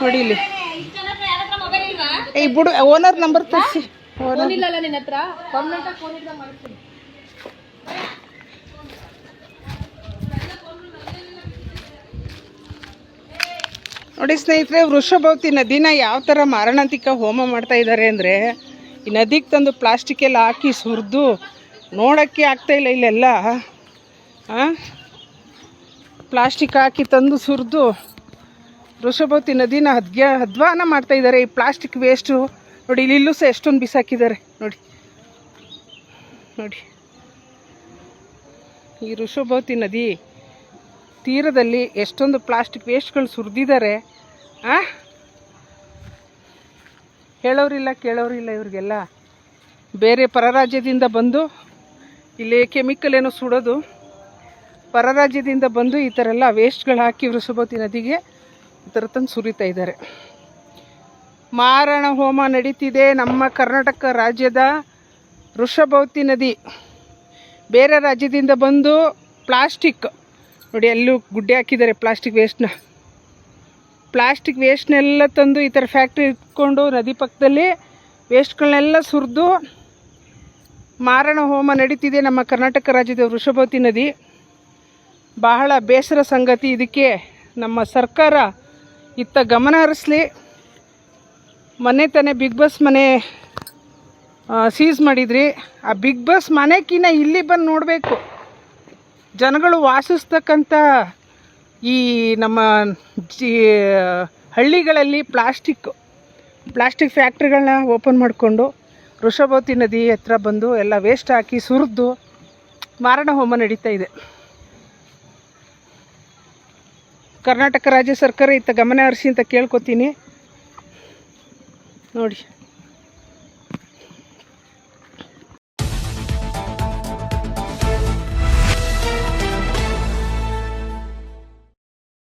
ನೋಡಿ ಇಲ್ಲಿ ಏ ಬಿಡು ಓನರ್ ನಂಬರ್ ತರಿಸಿ. ನೋಡಿ ಸ್ನೇಹಿತರೆ ವೃಷಭವತಿ ನದಿನ ಯಾವ ಥರ ಮಾರಣಾಂತಿಕ ಹೋಮ ಮಾಡ್ತಾ ಇದ್ದಾರೆ ಅಂದರೆ ಈ ನದಿಗೆ ತಂದು ಪ್ಲಾಸ್ಟಿಕ್ ಎಲ್ಲ ಹಾಕಿ ಸುರಿದು ನೋಡೋಕ್ಕೆ ಆಗ್ತಾಯಿಲ್ಲ ಇಲ್ಲ ಇಲ್ಲೆಲ್ಲ. ಪ್ಲಾಸ್ಟಿಕ್ ಹಾಕಿ ತಂದು ಸುರಿದು ವೃಷಭವತಿ ನದಿನ ಹದ್ಗೆ ಹದ್ವಾನ ಮಾಡ್ತಾ ಇದ್ದಾರೆ. ಈ ಪ್ಲಾಸ್ಟಿಕ್ ವೇಸ್ಟು ನೋಡಿ, ಇಲ್ಲಿ ಇಲ್ಲೂ ಸಹ ಎಷ್ಟೊಂದು ಬಿಸಾಕಿದ್ದಾರೆ. ನೋಡಿ ನೋಡಿ. ಈ ವೃಷಭವತಿ ನದಿ ತೀರದಲ್ಲಿ ಎಷ್ಟೊಂದು ಪ್ಲಾಸ್ಟಿಕ್ ವೇಸ್ಟ್ಗಳು ಸುರಿದಿದ್ದಾರೆ. ಆ? ಹೇಳೋರಿಲ್ಲ ಕೇಳೋರಿಲ್ಲ ಇವ್ರಿಗೆಲ್ಲ. ಬೇರೆ ಪರರಾಜ್ಯದಿಂದ ಬಂದು, ಇಲ್ಲಿ ಕೆಮಿಕಲ್ ಏನೋ ಸುಡೋದು. ಪರರಾಜ್ಯದಿಂದ ಬಂದು ಈ ಥರ ಎಲ್ಲ ವೇಸ್ಟ್ಗಳು ಹಾಕಿ ವೃಷಭವತಿ ನದಿಗೆ ಈ ಥರ ತಂದು ಸುರಿತಾ ಇದ್ದಾರೆ. ಮಾರಣ ಹೋಮ ನಡೀತಿದೆ ನಮ್ಮ ಕರ್ನಾಟಕ ರಾಜ್ಯದ ವೃಷಭವತಿ ನದಿ. ಬೇರೆ ರಾಜ್ಯದಿಂದ ಬಂದು ಪ್ಲಾಸ್ಟಿಕ್. ನೋಡಿ ಎಲ್ಲೂ ಗುಡ್ಡೆ ಹಾಕಿದ್ದಾರೆ ಪ್ಲಾಸ್ಟಿಕ್ ವೇಸ್ಟ್ನ. ಪ್ಲಾಸ್ಟಿಕ್ ವೇಸ್ಟ್ನೆಲ್ಲ ತಂದು ಈ ಥರ ಫ್ಯಾಕ್ಟ್ರಿ ಇಟ್ಕೊಂಡು ನದಿ ಪಕ್ಕದಲ್ಲಿ ವೇಸ್ಟ್ಗಳನ್ನೆಲ್ಲ ಸುರಿದು ಮಾರಣ ಹೋಮ ನಡೀತಿದೆ ನಮ್ಮ ಕರ್ನಾಟಕ ರಾಜ್ಯದ ವೃಷಭವತಿ ನದಿ. ಬಹಳ ಬೇಸರ ಸಂಗತಿ ಇದಕ್ಕೆ ನಮ್ಮ ಸರ್ಕಾರ ಇತ್ತ ಗಮನ ಹರಿಸ್ಲಿ. ಮೊನ್ನೆ ತಾನೇ ಬಿಗ್ ಬಾಸ್ ಮನೆ ಸೀಸ್ ಮಾಡಿದ್ರಿ. ಆ ಬಿಗ್ ಬಾಸ್ ಮನೆಕಿನ್ನ ಇಲ್ಲಿ ಬಂದು ನೋಡಬೇಕು. ಜನಗಳು ವಾಸಿಸ್ತಕ್ಕಂಥ ಈ ನಮ್ಮ ಜಿ, ಹಳ್ಳಿಗಳಲ್ಲಿ ಪ್ಲಾಸ್ಟಿಕ್ ಪ್ಲಾಸ್ಟಿಕ್ ಫ್ಯಾಕ್ಟ್ರಿಗಳನ್ನ ಓಪನ್ ಮಾಡಿಕೊಂಡು ವೃಷಭವತಿ ನದಿ ಹತ್ರ ಬಂದು ಎಲ್ಲ ವೇಸ್ಟ್ ಹಾಕಿ ಸುರಿದು ಮಾರಣ ಹೋಮ ನಡೀತಾ ಇದೆ. ಕರ್ನಾಟಕ ರಾಜ್ಯ ಸರ್ಕಾರ ಇತ್ತ ಗಮನ ಹರಿಸಿ ಅಂತ ಕೇಳ್ಕೊತೀನಿ. ನೋಡಿ.